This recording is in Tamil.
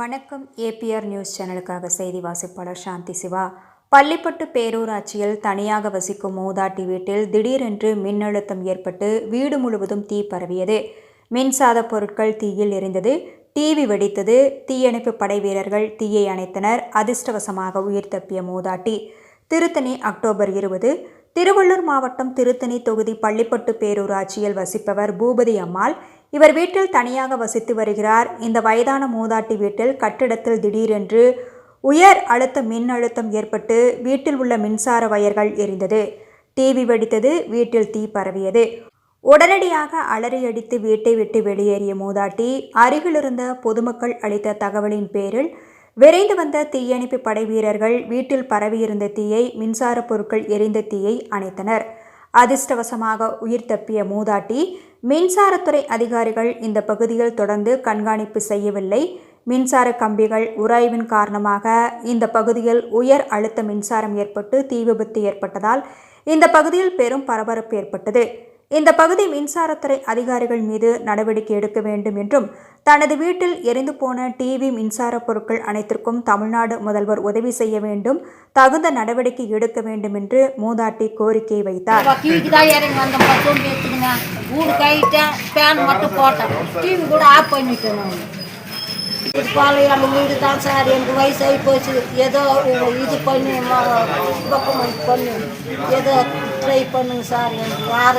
வணக்கம். ஏபிஆர் நியூஸ் சேனலுக்காக செய்தி வாசிப்பாளர் சாந்தி சிவா. பள்ளிப்பட்டு பேரூராட்சியில் தனியாக வசிக்கும் மூதாட்டி வீட்டில் திடீரென்று மின்னழுத்தம் ஏற்பட்டு வீடு முழுவதும் தீ பரவியது. மின்சாத பொருட்கள் தீயில் எரிந்தது. டிவி வெடித்தது. தீயணைப்பு படை வீரர்கள் தீயை அணைத்தனர். அதிர்ஷ்டவசமாக உயிர் தப்பிய மூதாட்டி. திருத்தணி அக்டோபர் இருபது. திருவள்ளூர் மாவட்டம் திருத்தணி தொகுதி பள்ளிப்பட்டு பேரூராட்சியில் வசிப்பவர் பூபதி அம்மாள். இவர் வீட்டில் தனியாக வசித்து வருகிறார். இந்த வயதான மூதாட்டி வீட்டில் கட்டிடத்தில் திடீரென்று உயர் அழுத்த மின் அழுத்தம் ஏற்பட்டு வீட்டில் உள்ள மின்சார வயர்கள் எரிந்தது. டிவி வெடித்தது வீட்டில் தீ பரவியது. உடனடியாக அலறியடித்து வீட்டை விட்டு வெளியேறிய மூதாட்டி அருகிலிருந்த பொதுமக்கள் அளித்த தகவலின் பேரில் விரைந்து வந்த தீயணைப்பு படை வீரர்கள் வீட்டில் பரவியிருந்த தீயை மின்சார பொருட்கள் எரிந்த தீயை அணைத்தனர். அதிர்ஷ்டவசமாக உயிர் தப்பிய மூதாட்டி மின்சாரத்துறை அதிகாரிகள் இந்த பகுதியில் தொடர்ந்து கண்காணிப்பு செய்யவில்லை. மின்சார கம்பிகள் உராய்வின் காரணமாக இந்த பகுதியில் உயர் அழுத்த மின்சாரம் ஏற்பட்டு தீ விபத்து ஏற்பட்டதால் இந்த பகுதியில் பெரும் பரபரப்பு ஏற்பட்டது. இந்த பகுதி மின்சாரத்துறை அதிகாரிகள் மீது நடவடிக்கை எடுக்க வேண்டும் என்றும் தனது வீட்டில் எரிந்து போன டிவி மின்சார பொருட்கள் அனைத்திற்கும் தமிழ்நாடு முதல்வர் உதவி செய்ய வேண்டும் தகுந்த நடவடிக்கை எடுக்க வேண்டும் என்று மூதாட்டி கோரிக்கை வைத்தார். வீடு ஃபேன் மட்டும் டிவி கூட தான் சார். எனக்கு வயசாகி போச்சு. ஏதோ இது பண்ணி பண்ணி. ஏதோ ட்ரை பண்ணுங்க சார். எனக்கு யாரும்